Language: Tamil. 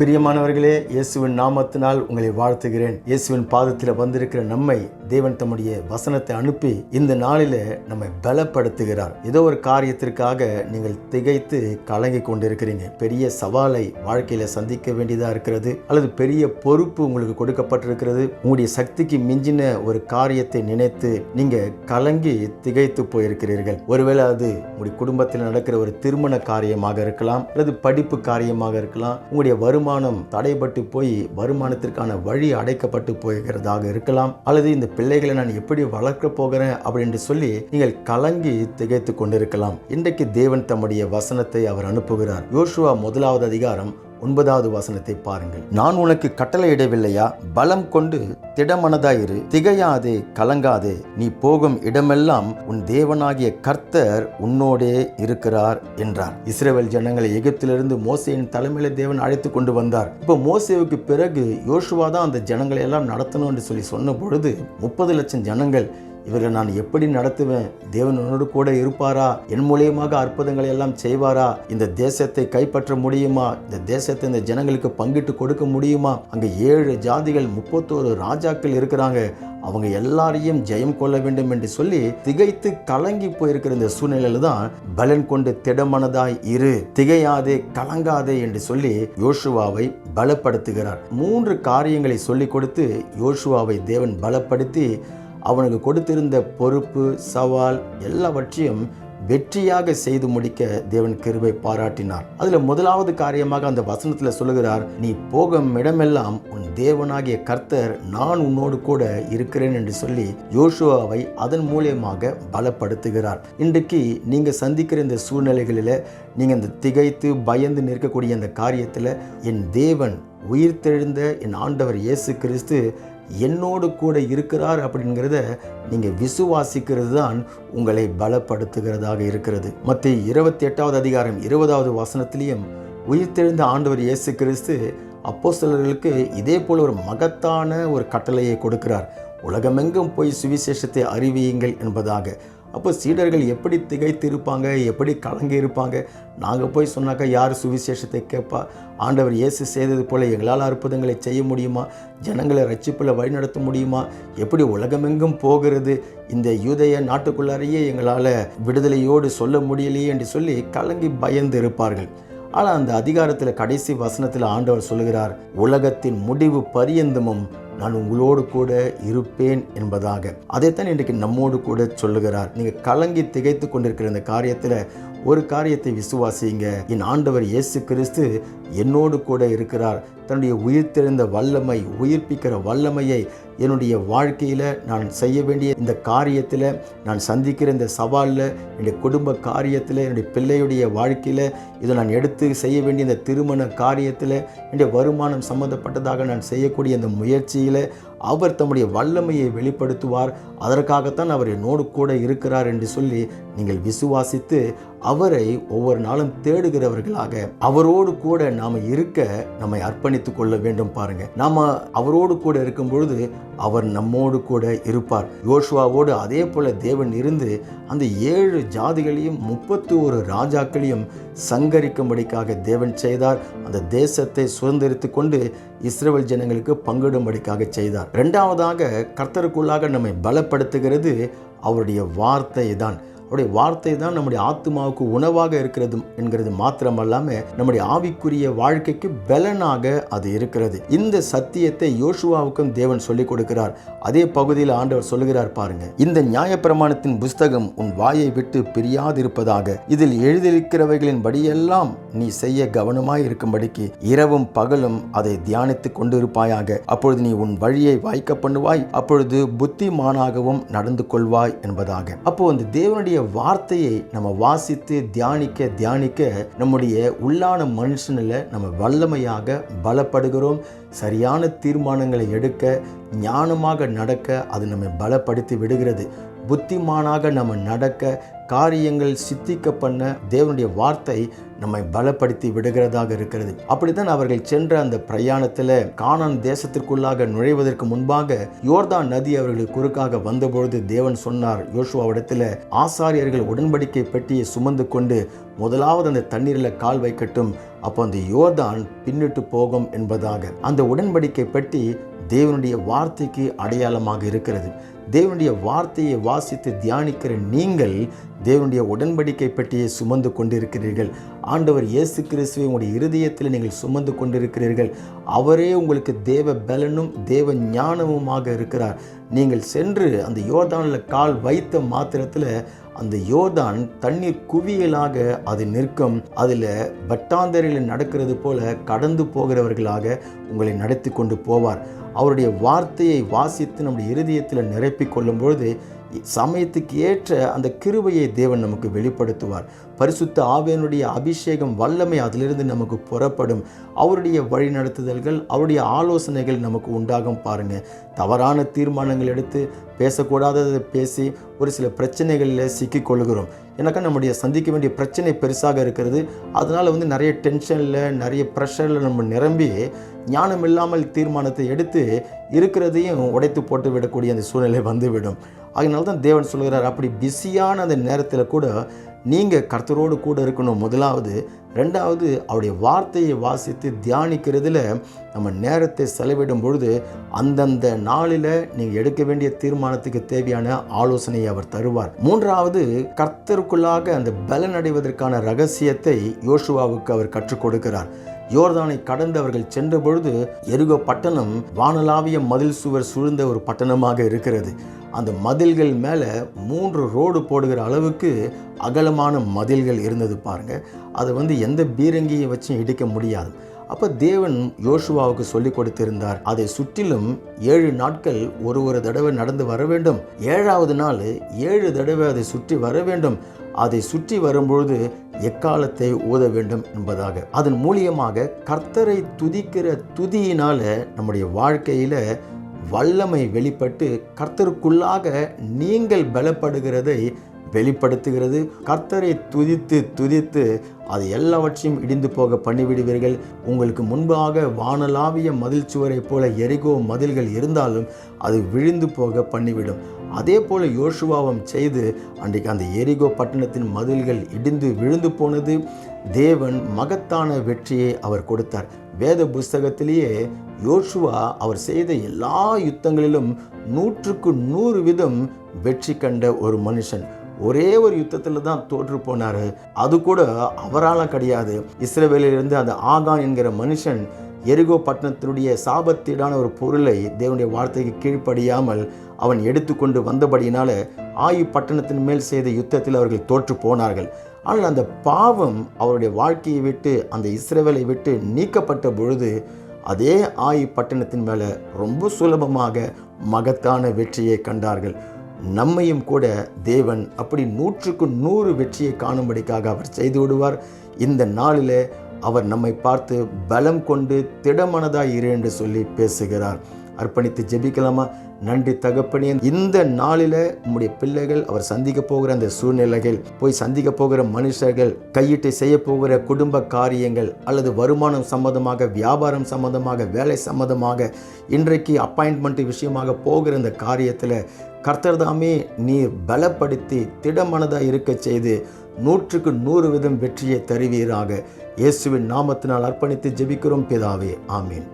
பிரியமானவர்களே இயேசுவின் நாமத்தினால் உங்களை வாழ்த்துகிறேன். இயேசுவின் பாதத்தில் வந்திருக்கிற நம்மை தேவன் தம்முடைய வசனத்தை அனுப்பி இந்த நாளில நம்மை பலப்படுத்துகிறார். ஏதோ ஒரு காரியத்திற்காக நீங்கள் திகைத்து கலங்கி கொண்டிருக்கிறீங்க. பெரிய சவாலை வாழ்க்கையில சந்திக்க வேண்டியதா இருக்கிறது. அல்லது பெரிய பொறுப்பு உங்களுக்கு கொடுக்கப்பட்டிருக்கிறது. உங்களுடைய சக்திக்கு மிஞ்சின ஒரு காரியத்தை நினைத்து நீங்க கலங்கி திகைத்து போயிருக்கிறீர்கள். ஒருவேளை அது உங்களுடைய குடும்பத்தில் நடக்கிற ஒரு திருமண காரியமாக இருக்கலாம். அல்லது படிப்பு காரியமாக இருக்கலாம். உங்களுடைய வருமானம் தடைபட்டு போய் வருமானத்திற்கான வழி அடைக்கப்பட்டு போகிறதாக இருக்கலாம். அல்லது இந்த பிள்ளைகளை நான் எப்படி வளர்க்க போகிறேன் அப்படின்னு சொல்லி நீங்கள் கலங்கி திகைத்து கொண்டிருக்கலாம். இன்றைக்கு தேவன் தம்முடைய வசனத்தை அவர் அனுப்புகிறார். யோசுவா முதலாவது அதிகாரம் ஒன்பதாவது வசனத்தை பாருங்கள். நான் உனக்கு கட்டளையிடவில்லையா? பலம் கொண்டு திடமனதாயிரு. திகையாதே கலங்காதே. நீ போகும் இடமெல்லாம் உன் தேவனாகிய கர்த்தர் உன்னோடே இருக்கிறார் என்றார். இஸ்ரேல் ஜனங்களை எகிப்திலிருந்து மோசையின் தலைமையில தேவன் அழைத்து கொண்டு வந்தார். இப்போ மோசேவுக்கு பிறகு யோசுவா தான் அந்த ஜனங்களை எல்லாம் நடத்தணும் என்று சொல்லி சொன்ன பொழுது முப்பது லட்சம் ஜனங்கள் இவர்கள் நான் எப்படி நடத்துவேன்? தேவன் உன்னோடு கூட இருப்பாரா? என் மூலியமாக அற்புதங்களை எல்லாம் செய்வாரா? இந்த தேசத்தை கைப்பற்ற முடியுமா? இந்த தேசத்தை இந்த ஜனங்களுக்கு பங்கிட்டு கொடுக்க முடியுமா? அங்கே ஏழு ஜாதிகள் முப்பத்தோரு ராஜாக்கள் இருக்கிறாங்க. அவங்க எல்லாரையும் ஜெயம் கொள்ள வேண்டும் என்று சொல்லி திகைத்து கலங்கி போயிருக்கிற இந்த சூழ்நிலையில தான் பலன் கொண்டு திடமனதாய் இரு. திகையாதே கலங்காதே என்று சொல்லி யோசுவாவை பலப்படுத்துகிறார். மூன்று காரியங்களை சொல்லிக் கொடுத்து யோசுவாவை தேவன் பலப்படுத்தி அவனுக்கு கொடுத்திருந்த பொறுப்பு சவால் எல்லாவற்றையும் வெற்றியாக செய்து முடிக்க தேவன் கிருபை பாராட்டினார். அதில் முதலாவது காரியமாக அந்த வசனத்தில் சொல்லுகிறார் நீ போகும் இடமெல்லாம் உன் தேவனாகிய கர்த்தர் நான் உன்னோடு கூட இருக்கிறேன் என்று சொல்லி யோசுவாவை அதன் மூலியமாக பலப்படுத்துகிறார். இன்றைக்கு நீங்கள் சந்திக்கிற இந்த சூழ்நிலைகளில் நீங்கள் இந்த திகைத்து பயந்து நிற்கக்கூடிய அந்த காரியத்தில் என் தேவன் உயிர்த்தெழுந்த என் ஆண்டவர் இயேசு கிறிஸ்து என்னோடு கூட இருக்கிறார் அப்படிங்கிறத நீங்கள் விசுவாசிக்கிறது தான் உங்களை பலப்படுத்துகிறதாக இருக்கிறது. மற்ற இருபத்தி எட்டாவது அதிகாரம் இருபதாவது வசனத்திலையும் உயிர்த்தெழுந்த ஆண்டவர் இயேசு கிறிஸ்து அப்போஸ்தலர்களுக்கு இதே போல் ஒரு மகத்தான ஒரு கட்டளையை கொடுக்கிறார். உலகமெங்கும் போய் சுவிசேஷத்தை அறிவியுங்கள் என்பதாக. அப்போ சீடர்கள் எப்படி திகைத்து இருப்பாங்க எப்படி கலங்கி இருப்பாங்க நாங்கள் போய் சொன்னாக்கா யார் சுவிசேஷத்தை கேட்பா? ஆண்டவர் இயேசு செய்தது போல் எங்களால் அற்புதங்களை செய்ய முடியுமா? ஜனங்களை ரட்சிப்பில் வழிநடத்த முடியுமா? எப்படி உலகமெங்கும் போகிறது? இந்த யூதைய நாட்டுக்குள்ளாரையே எங்களால் விடுதலையோடு சொல்ல முடியலையே என்று சொல்லி கலங்கி பயந்து இருப்பார்கள் ஆனால் அந்த அதிகாரத்தில் கடைசி வசனத்தில் ஆண்டவர் சொல்லுகிறார் உலகத்தின் முடிவு பரியந்தமும் நான் உங்களோடு கூட இருப்பேன் என்பதாக. அதைத்தான் இன்றைக்கு நம்மோடு கூட சொல்லுகிறார். நீங்கள் கலங்கி திகைத்து கொண்டிருக்கிற இந்த காரியத்தில் ஒரு காரியத்தை விசுவாசிங்க என் ஆண்டவர் இயேசு கிறிஸ்து என்னோடு கூட இருக்கிறார். தன்னுடைய உயிர்த்தெழுந்த வல்லமை உயிர்ப்பிக்கிற வல்லமையை என்னுடைய வாழ்க்கையில் நான் செய்ய வேண்டிய இந்த காரியத்தில் நான் சந்திக்கிற இந்த சவாலில் என்னுடைய குடும்ப காரியத்தில் என்னுடைய பிள்ளையுடைய வாழ்க்கையில் இதை நான் எடுத்து செய்ய வேண்டிய இந்த திருமண காரியத்தில் என்னுடைய வருமானம் சம்பந்தப்பட்டதாக நான் செய்யக்கூடிய இந்த முயற்சியில் அவர் தம்முடைய வல்லமையை வெளிப்படுத்துவார். அதற்காகத்தான் அவர் என்னோடு கூட இருக்கிறார் என்று சொல்லி நீங்கள் விசுவாசித்து அவரை ஒவ்வொரு நாளும் தேடுகிறவர்களாக அவரோடு கூட நாம் இருக்க நம்மை கவனித்துக் கொள்ள வேண்டும் பாருங்க. நாம அவரோடு கூட இருக்கும் பொழுது அவர் நம்மோடு கூட இருப்பார். யோசுவாவோடு அதே போல தேவன் இருந்து அந்த ஏழு ஜாதிகளையும் முப்பத்தி ஒரு ராஜாக்களையும் சங்கரிக்கும்படிக்காக தேவன் செய்தார். அந்த தேசத்தை சுதந்திரித்து கொண்டு இஸ்ரேல் ஜனங்களுக்கு பங்கிடும்படிக்காக செய்தார். இரண்டாவதாக கர்த்தருக்குள்ளாக நம்மை பலப்படுத்துகிறது அவருடைய வார்த்தை தான் அவருடைய வார்த்தை தான் நம்முடைய ஆத்மாவுக்கு உணவாக இருக்கிறது என்கிறது மாத்திரமல்லாமல் நம்முடைய ஆவிக்குரிய வாழ்க்கைக்கு பலனாக அது இருக்கிறது. இந்த சத்தியத்தை யோசுவாவுக்கும் தேவன் சொல்லிக் கொடுக்கிறார். அதே பகுதியில் ஆண்டவர் சொல்லுகிறார் பாருங்க. இந்த நியாயப்பிரமாணத்தின் புஸ்தகம் உன் வாயை விட்டு பிரியாதிருப்பதாக. இதில் எழுதியிருக்கிறவைகளின் படியெல்லாம் நீ செய்ய கவனமாய் இருக்கும்படிக்கு இரவும் பகலும் அதை தியானித்துக் கொண்டிருப்பாயாக. அப்பொழுது நீ உன் வழியை வாய்க்க பண்ணுவாய். அப்பொழுது புத்திமானாகவும் நடந்து கொள்வாய் என்பதாக. அப்போ அந்த தேவனுடைய வார்த்தையை நம்ம வாசித்து தியானிக்க தியானிக்க நம்முடைய உள்ளான மனுஷனில் நம்ம வல்லமையாக பலப்படுகிறோம். சரியான தீர்மானங்களை எடுக்க ஞானமாக நடக்க அது நம்மை பலப்படுத்தி விடுகிறது. புத்திமானாக நம்ம நடக்க காரியங்கள் சித்திக்க பண்ண தேவனுடைய வார்த்தை நம்மை பலப்படுத்தி விடுகிறதாக இருக்கிறது. அப்படித்தான் அவர்கள் சென்ற அந்த பிரயாணத்தில் கானான் தேசத்திற்குள்ளாக நுழைவதற்கு முன்பாக யோர்தான் நதி அவர்களுக்கு குறுக்காக வந்தபொழுது தேவன் சொன்னார் யோசுவாவிடத்தில் ஆசாரியர்கள் உடன்படிக்கை பெட்டியை சுமந்து கொண்டு முதலாவது அந்த தண்ணீரில் கால் வைக்கட்டும் அப்போ அந்த யோர்தான் பின்னிட்டு போகும் என்பதாக. அந்த உடன்படிக்கை பெட்டி தேவனுடைய வார்த்தைக்கு அடையாளமாக இருக்கிறது. தேவனுடைய வார்த்தையை வாசித்து தியானிக்கிற நீங்கள் தேவனுடைய உடன்படிக்கை பெட்டியை சுமந்து கொண்டிருக்கிறீர்கள். ஆண்டவர் இயேசு கிறிஸ்துவை உங்களுடைய இருதயத்தில் நீங்கள் சுமந்து கொண்டிருக்கிறீர்கள். அவரே உங்களுக்கு தேவ பலனும் தேவ ஞானமுமாக இருக்கிறார். நீங்கள் சென்று அந்த யோர்தானில் கால் வைத்த மாத்திரத்தில் அந்த யோர்தான் தண்ணீர் குவியலாக அது நிற்கும். அதில் பட்டாந்தரையில் நடக்கிறது போல கடந்து போகிறவர்களாக உங்களை நடத்தி கொண்டு போவார். அவருடைய வார்த்தையை வாசித்து நம்முடைய இருதயத்தில் நிரப்பிக் கொள்ளும் பொழுது சமயத்துக்கு ஏற்ற அந்த கிருபையை தேவன் நமக்கு வெளிப்படுத்துவார். பரிசுத்த ஆவியனுடைய அபிஷேகம் வல்லமை அதிலிருந்து நமக்கு புறப்படும். அவருடைய வழிநடத்துதல்கள் அவருடைய ஆலோசனைகள் நமக்கு உண்டாகும் பாருங்கள் தவறான தீர்மானங்கள் எடுத்து பேசக்கூடாததை பேசி ஒரு சில பிரச்சனைகளில் சிக்கிக்கொள்கிறோம் கொள்கிறோம். நம்முடைய சந்திக்க வேண்டிய பிரச்சனை பெருசாக இருக்கிறது. அதனால் வந்து நிறைய டென்ஷனில் நிறைய ப்ரெஷரில் நம்ம நிரம்பி ஞானம் இல்லாமல் தீர்மானத்தை எடுத்து இருக்கிறதையும் உடைத்து போட்டு விடக்கூடிய அந்த சூழ்நிலை வந்துவிடும். அதனால தான் தேவன் சொல்கிறார் அப்படி பிஸியான அந்த நேரத்தில் கூட நீங்கள் கர்த்தரோடு கூட இருக்கணும். முதலாவது ரெண்டாவது அவருடைய வார்த்தையை வாசித்து தியானிக்கிறதுல நம்ம நேரத்தை செலவிடும் பொழுது அந்தந்த நாளில் நீங்கள் எடுக்க வேண்டிய தீர்மானத்துக்கு தேவையான ஆலோசனையை அவர் தருவார். மூன்றாவது கர்த்தருக்குள்ளாக அந்த பலன் அடைவதற்கான ரகசியத்தை யோசுவாவுக்கு அவர் கற்றுக் கொடுக்கிறார். யோர்தானை கடந்தவர்கள் சென்ற பொழுது எருகோ பட்டணம் வானலாவிய மதில் சுவர் சூழ்ந்த ஒரு பட்டணமாக இருக்கிறது. அந்த மதில்கள் மேலே மூன்று ரோடு போடுகிற அளவுக்கு அகலமான மதில்கள் இருந்தது பாருங்க. அதை வந்து எந்த பீரங்கியை வச்சும் இடிக்க முடியாது. அப்போ தேவன் யோசுவாவுக்கு சொல்லி கொடுத்திருந்தார். அதை சுற்றிலும் ஏழு நாட்கள் ஒரு ஒரு தடவை நடந்து வர வேண்டும். ஏழாவது நாள் ஏழு தடவை அதை சுற்றி வர வேண்டும். அதை சுற்றி வரும்பொழுது எக்காலத்தை ஊத வேண்டும் என்பதாக. அதன் மூலியமாக கர்த்தரை துதிக்கிற துதியினால நம்முடைய வாழ்க்கையில வல்லமை வெளிப்பட்டு கர்த்தருக்குள்ளாக நீங்கள் பலப்படுகிறதை வெளிப்படுத்துகிறது. கர்த்தரை துதித்து துதித்து அது எல்லாவற்றையும் இடிந்து போக பண்ணிவிடுவீர்கள். உங்களுக்கு முன்பாக வானலாவிய மதில் சுவரைப் போல எரிகோ மதில்கள் இருந்தாலும் அது விழுந்து போக பண்ணிவிடும். அதே போல யோசுவாவும் செய்து அன்றைக்கு அந்த எரிகோ பட்டணத்தின் மதில்கள் இடிந்து விழுந்து போனது. தேவன் மகத்தான வெற்றியை அவர் கொடுத்தார். வேத புஸ்தகத்திலேயே யோசுவா அவர் செய்த எல்லா யுத்தங்களிலும் நூற்றுக்கு நூறு விதம் வெற்றி கண்ட ஒரு மனுஷன். ஒரே ஒரு யுத்தத்தில் தான் தோற்று போனார். அது கூட அவரால் கிடையாது. இஸ்ரேவேலிலிருந்து அந்த ஆகான் என்கிற மனுஷன் எரிகோ பட்டணத்தினுடைய சாபத்தீடான ஒரு பொருளை தேவனுடைய வார்த்தைக்கு கீழ்ப்படியாமல் அவன் எடுத்துக்கொண்டு வந்தபடியினால ஆயு பட்டணத்தின் மேல் செய்த யுத்தத்தில் அவர்கள் தோற்று போனார்கள். ஆனால் அந்த பாவம் அவருடைய வாழ்க்கையை விட்டு அந்த இஸ்ரேவேலை விட்டு நீக்கப்பட்ட பொழுது அதே ஆயு பட்டணத்தின் மேலே ரொம்ப சுலபமாக மகத்தான வெற்றியை கண்டார்கள். நம்மையும் கூட தேவன் அப்படி நூற்றுக்கு நூறு வெற்றியை காணும்படிக்காக அவர் செய்து விடுவார். இந்த நாளில் அவர் நம்மை பார்த்து பலம் கொண்டு திடமனதாக இரு என்று சொல்லி பேசுகிறார். அர்ப்பணித்து ஜெபிக்கலாமா? நன்றி தகப்பனே. இந்த நாளில் உங்களுடைய பிள்ளைகள் அவர் சந்திக்க போகிற அந்த சூழ்நிலைகள் போய் சந்திக்க போகிற மனுஷர்கள் கையிட்டு செய்ய போகிற குடும்ப காரியங்கள் அல்லது வருமானம் சம்பந்தமாக வியாபாரம் சம்பந்தமாக வேலை சம்பந்தமாக இன்றைக்கு அப்பாயின்மெண்ட் விஷயமாக போகிற இந்த காரியத்தில் கர்த்தர் தாமே நீர் பலப்படுத்தி திடமனதாக இருக்க செய்து நூற்றுக்கு நூறு விதம் வெற்றியை தருவீராக. இயேசுவின் நாமத்தினால் அர்ப்பணித்து ஜெபிக்கிறோம் பிதாவே. ஆமீன்.